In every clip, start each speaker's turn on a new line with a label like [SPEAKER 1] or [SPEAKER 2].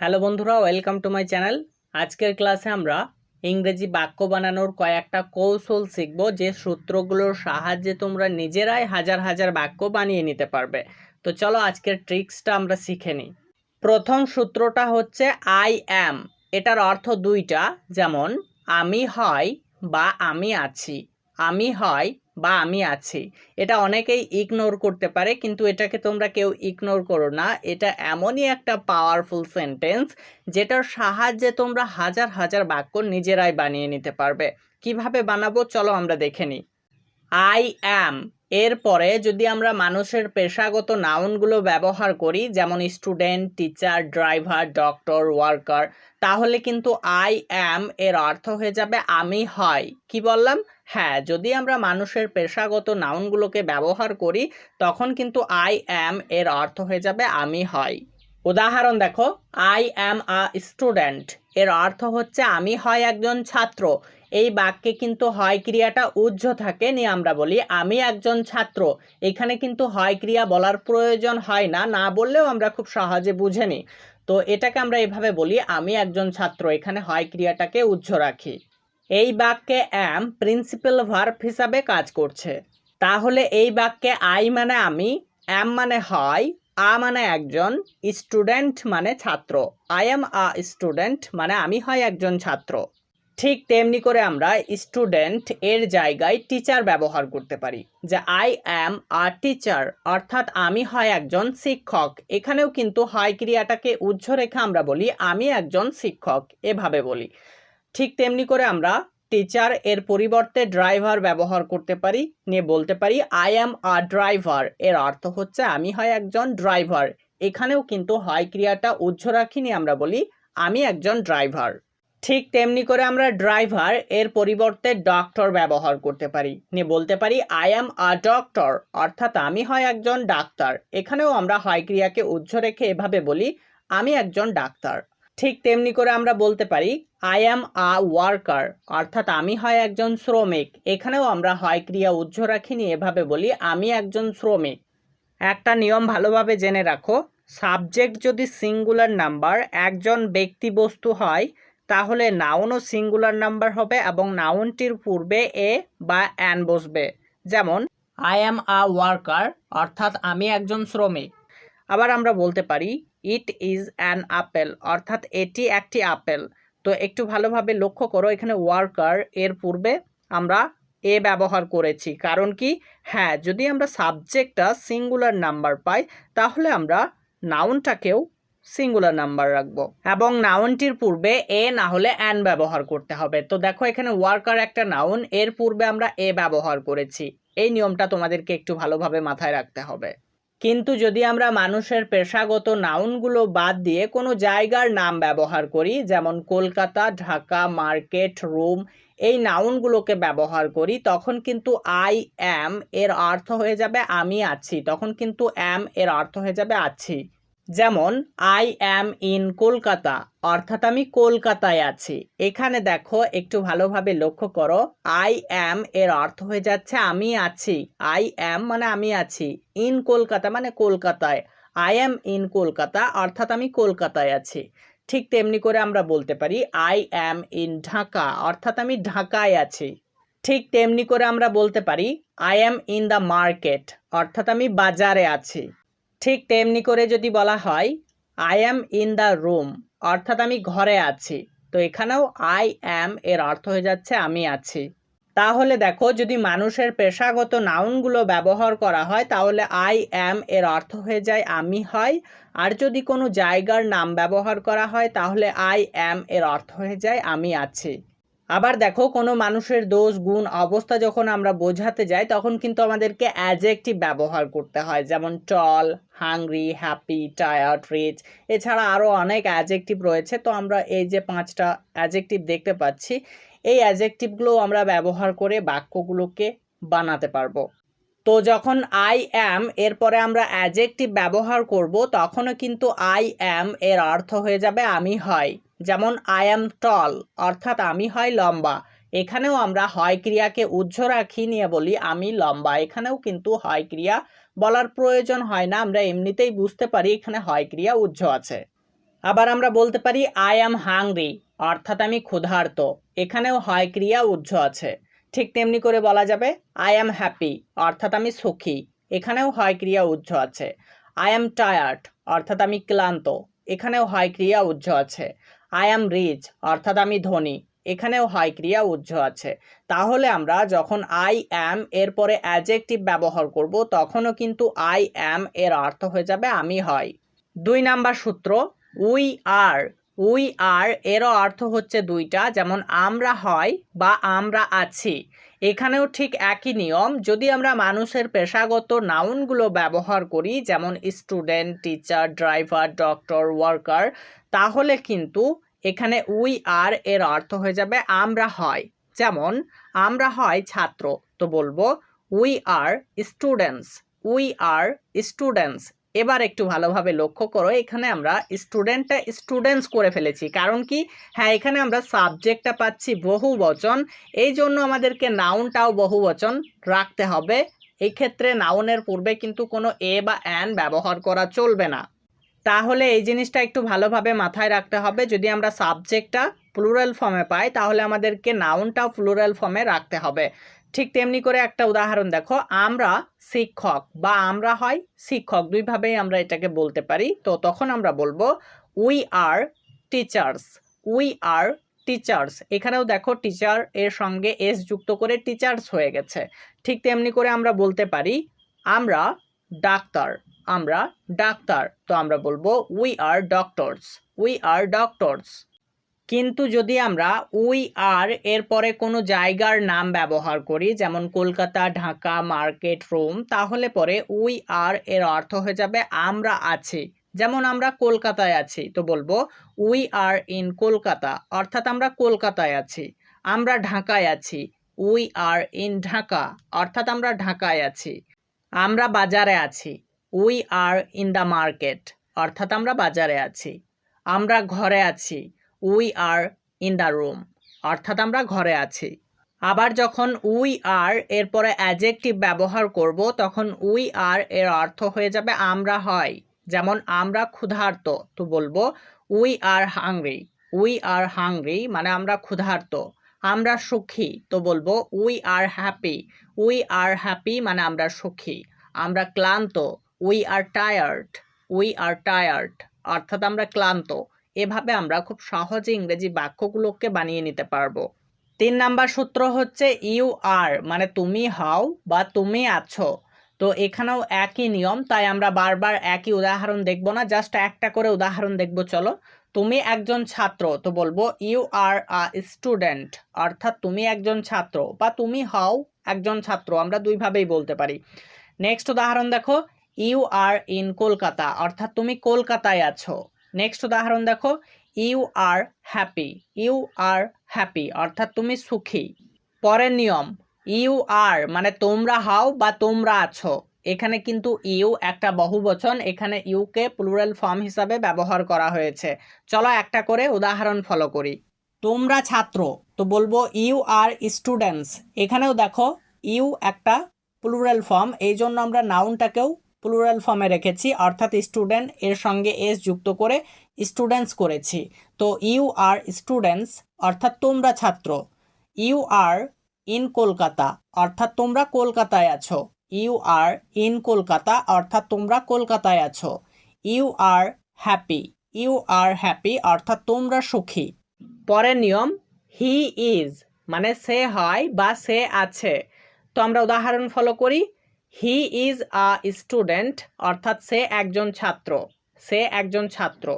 [SPEAKER 1] Hello বন্ধুরা, welcome to my channel. আজকের ক্লাসে আমরা ইংরেজি বাক্য বানানোর কয়েকটা কৌশল শিখব, যে সূত্রগুলোর সাহায্যে তোমরা নিজেরাই হাজার হাজার বাক্য বানিয়ে নিতে পারবে। তো চলো আজকের ট্রিক্সটা আমরা শিখে নিই। প্রথম সূত্রটা হচ্ছে আই অ্যাম এটার অর্থ দুইটা, যেমন আমি, হয় বা আমি আছি। আমি হয় বা আমি আছি। এটা অনেকেই ইগনোর করতে পারে, কিন্তু এটাকে তোমরা কেউ ইগনোর করো না। এটা এমনই একটা পাওয়ারফুল সেন্টেন্স যেটার সাহায্যে তোমরা হাজার হাজার বাক্য নিজেরাই বানিয়ে নিতে পারবে। কীভাবে বানাবো? চলো আমরা দেখে নিই। আই অ্যাম এরপরে যদি আমরা মানুষের পেশাগত নাউনগুলো ব্যবহার করি, যেমন student, teacher, driver, doctor, worker, তাহলে কিন্তু আই অ্যাম এর অর্থ হয়ে যাবে আমি হয়। কি বললাম? হ্যাঁ যদি আমরা মানুষের পেশাগত নাউনগুলোকে ব্যবহার করি, তখন কিন্তু আই অ্যাম এর অর্থ হয়ে যাবে আমি হয়। উদাহরণ দেখো, আই অ্যাম আ স্টুডেন্ট, এর অর্থ হচ্ছে আমি হয় একজন ছাত্র। এই বাক্যে কিন্তু হয় ক্রিয়াটা উজ্জ থাকে, নিয়ে আমরা বলি, আমি একজন ছাত্র। এখানে কিন্তু হয় ক্রিয়া বলার প্রয়োজন হয় না না বললেও আমরা খুব সহজে বুঝে নিই। তো এটাকে আমরা এভাবে বলি, আমি একজন ছাত্র। এখানে হয় ক্রিয়াটাকে উজ্জ রাখি। এই বাক্যে অ্যাম প্রিন্সিপাল ভার্ভ হিসাবে কাজ করছে। তাহলে এই বাক্যে আই মানে আমি অ্যাম মানে হয় আ মানে একজন স্টুডেন্ট মানে ছাত্র আই এম আ স্টুডেন্ট মানে আমি হয় একজন ছাত্র ঠিক তেমনি করে আমরা স্টুডেন্ট এর জায়গায় টিচার ব্যবহার করতে পারি। যে আই অ্যাম আ টিচার অর্থাৎ আমি হয় একজন শিক্ষক। এখানেও কিন্তু হয় ক্রিয়াটাকে উজ্জ রেখে আমরা বলি, আমি একজন শিক্ষক, এভাবে বলি। ঠিক তেমনি করে আমরা টিচার এর পরিবর্তে ড্রাইভার ব্যবহার করতে পারি, নিয়ে বলতে পারি আই অ্যাম আ ড্রাইভার এর অর্থ হচ্ছে আমি হয় একজন ড্রাইভার এখানেও কিন্তু হয় ক্রিয়াটা উজ্জ রাখিনি আমরা বলি, আমি একজন ড্রাইভার ঠিক তেমনি করে আমরা ড্রাইভার, এর পরিবর্তে ডক্টর ব্যবহার করতে পারি। নিয়ে বলতে পারি আই অ্যাম আ ডক্টর অর্থাৎ আমি হয় একজন ডাক্তার। এখানেও আমরা হয় ক্রিয়াকে উজ্জ রেখে এভাবে বলি, আমি একজন ডাক্তার। ঠিক তেমনি করে আমরা বলতে পারি আই অ্যাম আ ওয়ার্কার অর্থাৎ আমি হয় একজন শ্রমিক। এখানেও আমরা হয় ক্রিয়া উজ্জ রাখিনি, এভাবে বলি, আমি একজন শ্রমিক। একটা নিয়ম ভালোভাবে জেনে রাখো সাবজেক্ট যদি সিঙ্গুলার নাম্বার একজন ব্যক্তি বস্তু হয় তাহলে নাউনও সিঙ্গুলার নাম্বার হবে এবং নাউনটির পূর্বে এ বা অ্যান বসবে। যেমন আই অ্যাম আ ওয়ার্কার অর্থাৎ আমি একজন শ্রমিক। আবার আমরা বলতে পারি ইট ইজ অ্যান আপেল অর্থাৎ এটি একটি আপেল। তো একটু ভালোভাবে লক্ষ্য করো, এখানে ওয়ার্কার এর পূর্বে আমরা এ ব্যবহার করেছি। কারণ কি? হ্যাঁ যদি আমরা সাবজেক্টটা সিঙ্গুলার নাম্বার পাই, তাহলে আমরা নাউনটাকেও সিঙ্গুলার নাম্বার রাখব। এবং নাউনটির পূর্বে এ না হলে অ্যান ব্যবহার করতে হবে। তো দেখো এখানে ওয়ার্কার একটা নাউন এর পূর্বে আমরা এ ব্যবহার করেছি। এই নিয়মটা তোমাদেরকে একটু ভালোভাবে মাথায় রাখতে হবে। কিন্তু যদি আমরা মানুষের পেশাগত নাউনগুলো বাদ দিয়ে কোনো জায়গার নাম ব্যবহার করি, যেমন কলকাতা, ঢাকা মার্কেট রুম এই নাউনগুলোকে ব্যবহার করি, তখন কিন্তু আই অ্যাম এর অর্থ হয়ে যাবে আমি আছি। তখন কিন্তু অ্যাম এর অর্থ হয়ে যাবে আছি। যেমন আই অ্যাম ইন কলকাতা, অর্থাৎ আমি কলকাতায় আছি। এখানে দেখো, একটু ভালোভাবে লক্ষ্য করো আই অ্যাম এর অর্থ হয়ে যাচ্ছে আমি আছি। আই অ্যাম মানে আমি আছি। ইন কলকাতা মানে কলকাতায়। আই অ্যাম ইন কলকাতা, অর্থাৎ আমি কলকাতায় আছি। ঠিক তেমনি করে আমরা বলতে পারি আই অ্যাম ইন ঢাকা, অর্থাৎ আমি ঢাকায় আছি। ঠিক তেমনি করে আমরা বলতে পারি I am in the market অর্থাৎ আমি বাজারে আছি। ঠিক তেমনি করে যদি বলা হয় I am in the room অর্থাৎ আমি ঘরে আছি, তো এখানেও আই অ্যাম এর অর্থ হয়ে যাচ্ছে আমি আছি। তাহলে দেখো, যদি মানুষের পেশাগত নাউনগুলো ব্যবহার করা হয়, তাহলে আই অ্যাম এর অর্থ হয়ে যায় আমি হয়, আর যদি কোনো জায়গার নাম ব্যবহার করা হয়, তাহলে আই অ্যাম এর অর্থ হয়ে যায় আমি আছি। আবার দেখো, কোনো মানুষের দোষ, গুণ, অবস্থা যখন আমরা বোঝাতে যাই, তখন কিন্তু আমাদেরকে অ্যাজেক্টিভ ব্যবহার করতে হয়। যেমন tall hungry happy tired rich এছাড়া আরও অনেক অ্যাজেক্টিভ রয়েছে। তো আমরা এই যে পাঁচটা অ্যাজেক্টিভ দেখতে পাচ্ছি, এই অ্যাজেক্টিভগুলো আমরা ব্যবহার করে বাক্যগুলোকে বানাতে পারব। তো যখন আই অ্যাম এরপরে আমরা অ্যাজেক্টিভ ব্যবহার করব, তখনও কিন্তু আই অ্যাম এর অর্থ হয়ে যাবে আমি হয়। যেমন আই অ্যাম টল অর্থাৎ আমি হয় লম্বা। এখানেও আমরা হয় ক্রিয়াকে উজ্জ রাখি নিয়ে বলি, আমি লম্বা। এখানেও কিন্তু হয় ক্রিয়া বলার প্রয়োজন হয় না, আমরা এমনিতেই বুঝতে পারি এখানে হয় ক্রিয়া উজ্জ আছে। আবার আমরা বলতে পারি আই অ্যাম হাংরি অর্থাৎ আমি ক্ষুধার্ত। এখানেও হয় ক্রিয়া উজ্জ আছে। ঠিক তেমনি করে বলা যাবে আই অ্যাম হ্যাপি অর্থাৎ আমি সুখী। এখানেও হয় ক্রিয়া উজ্জ আছে। আই অ্যাম টায়ার্ড অর্থাৎ আমি ক্লান্ত। এখানেও হয় ক্রিয়া উজ্জ আছে। আই অ্যাম রিচ অর্থাৎ আমি ধনী। এখানেও হয় ক্রিয়া উজ্জ আছে। তাহলে আমরা যখন আই অ্যাম এর পরে অ্যাজেক্টিভ ব্যবহার করব, তখনও কিন্তু আই অ্যাম এর অর্থ হয়ে যাবে আমি হয়। দুই নাম্বার সূত্র উই আর উই আর এরও অর্থ হচ্ছে দুইটা, যেমন আমরা হয় বা আমরা আছি। এখানেও ঠিক একই নিয়ম, যদি আমরা মানুষের পেশাগত নাউনগুলো ব্যবহার করি, যেমন student teacher driver doctor worker তাহলে কিন্তু এখানে উই আর এর অর্থ হয়ে যাবে আমরা হয়। যেমন, আমরা হয় ছাত্র, তো বলব we are students, we are students. এবার একটু ভালোভাবে লক্ষ্য করো, এখানে আমরা স্টুডেন্টটা স্টুডেন্টস করে ফেলেছি। কারণ কি? হ্যাঁ এখানে আমরা সাবজেক্টটা পাচ্ছি বহু বচন এই জন্য আমাদেরকে নাউনটাও বহু বচন রাখতে হবে। এই ক্ষেত্রে নাউনের পূর্বে কিন্তু কোনো এ বা অ্যান ব্যবহার করা চলবে না। তাহলে এই জিনিসটা একটু ভালোভাবে মাথায় রাখতে হবে। যদি আমরা সাবজেক্টটা প্লুরাল ফর্মে পাই, তাহলে আমাদেরকে নাউনটাও প্লুরাল ফর্মে রাখতে হবে। ঠিক তেমনি করে একটা উদাহরণ দেখো, আমরা শিক্ষক বা আমরা হয় শিক্ষক, দুইভাবেই আমরা এটাকে বলতে পারি। তো তখন আমরা বলব we are teachers we are teachers এখানেও দেখো টিচার এর সঙ্গে এস যুক্ত করে টিচার্স হয়ে গেছে। ঠিক তেমনি করে আমরা বলতে পারি, আমরা ডাক্তার। আমরা ডাক্তার, তো আমরা বলব we are doctors we are doctors কিন্তু যদি আমরা উই আর এর পরে কোনো জায়গার নাম ব্যবহার করি, যেমন কলকাতা, ঢাকা মার্কেট রোম তাহলে পরে উই আর এর অর্থ হয়ে যাবে আমরা আছি। যেমন আমরা কলকাতায় আছি, তো বলব উই আর ইন কলকাতা, অর্থাৎ আমরা কলকাতায় আছি। আমরা ঢাকায় আছি উই আর ইন ঢাকা, অর্থাৎ আমরা ঢাকায় আছি। আমরা বাজারে আছি we are in the market অর্থাৎ আমরা বাজারে আছি। আমরা ঘরে আছি। We are in the room অর্থাৎ আমরা ঘরে আছি। আবার যখন উই আর এরপরে অ্যাজেক্টিভ ব্যবহার করব, তখন উই আর এর অর্থ হয়ে যাবে আমরা হয়। যেমন আমরা ক্ষুধার্ত, তো বলব we are hungry we are hungry মানে আমরা ক্ষুধার্ত। আমরা সুখী, তো বলব we are happy we are happy মানে আমরা সুখী। আমরা ক্লান্ত we are tired we are tired অর্থাৎ আমরা ক্লান্ত। এভাবে আমরা খুব সহজে ইংরেজি বাক্যগুলোকে বানিয়ে নিতে পারব। তিন নাম্বার সূত্র হচ্ছে ইউ আর মানে তুমি হও বা তুমি আছো। তো এখানেও একই নিয়ম, তাই আমরা বারবার একই উদাহরণ দেখব না, জাস্ট একটা করে উদাহরণ দেখব, চলো। তুমি একজন ছাত্র, তো বলব ইউ আর আ স্টুডেন্ট অর্থাৎ তুমি একজন ছাত্র, বা তুমি হও একজন ছাত্র, আমরা দুইভাবেই বলতে পারি। নেক্সট উদাহরণ দেখো ইউ আর ইন কলকাতা, অর্থাৎ তুমি কলকাতায় আছো। নেক্সট উদাহরণ দেখো, you are happy, you are happy, অর্থাৎ তুমি সুখী। পরের নিয়ম, ইউ আর মানে তোমরা হাও বা তোমরা আছো। এখানে কিন্তু ইউ একটা বহুবচন, এখানে ইউকে প্লুরাল ফর্ম হিসাবে ব্যবহার করা হয়েছে। চলো একটা করে উদাহরণ ফলো করি। তোমরা ছাত্র, তো বলব ইউ আর স্টুডেন্টস। এখানেও দেখো, ইউ একটা প্লুরাল ফর্ম, এই জন্য আমরা নাউনটাকেও প্লুরাল ফর্মে রেখেছি, অর্থাৎ স্টুডেন্ট এর সঙ্গে এস যুক্ত করে স্টুডেন্টস করেছি। তো ইউ আর স্টুডেন্টস অর্থাৎ তোমরা ছাত্র। ইউ আর ইন কলকাতা, অর্থাৎ তোমরা কলকাতায় আছো। ইউ আর ইন কলকাতা, অর্থাৎ তোমরা কলকাতায় আছো। You are happy you are happy অর্থাৎ তোমরা সুখী। পরের নিয়ম হি ইজ মানে সে হয় বা সে আছে। তো আমরা উদাহরণ ফলো করি। হি ইজ আ স্টুডেন্ট অর্থাৎ সে একজন ছাত্র। সে একজন ছাত্র।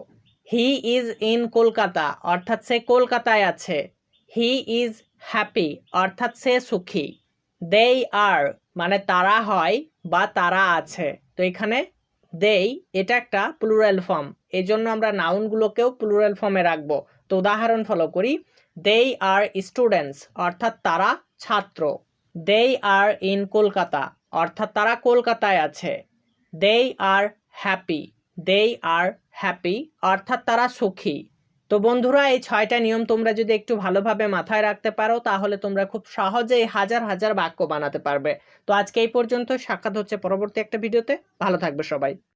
[SPEAKER 1] হি ইজ ইন কলকাতা, অর্থাৎ সে কলকাতায় আছে। হি ইজ হ্যাপি অর্থাৎ সে সুখী। দেই আর মানে তারা হয় বা তারা আছে। তো এখানে দেই এটা একটা প্লুরাল ফর্ম এই জন্য আমরা নাউনগুলোকেও প্লুরাল ফর্মে রাখব। তো উদাহরণ ফলো করি। দেই আর স্টুডেন্টস অর্থাৎ তারা ছাত্র। দেই আর ইন কলকাতা। অর্থাৎ তারা কলকাতায় আছে। দে আর হ্যাপি দে আর হ্যাপি অর্থাৎ তারা সুখী। তো বন্ধুরা, এই ছয়টা নিয়ম তোমরা যদি একটু ভালোভাবে মাথায় রাখতে পারো, তাহলে তোমরা খুব সহজেই হাজার হাজার বাক্য বানাতে পারবে। তো আজকে এই পর্যন্ত। সাক্ষাৎ হচ্ছে পরবর্তী একটা ভিডিওতে। ভালো থাকবে সবাই।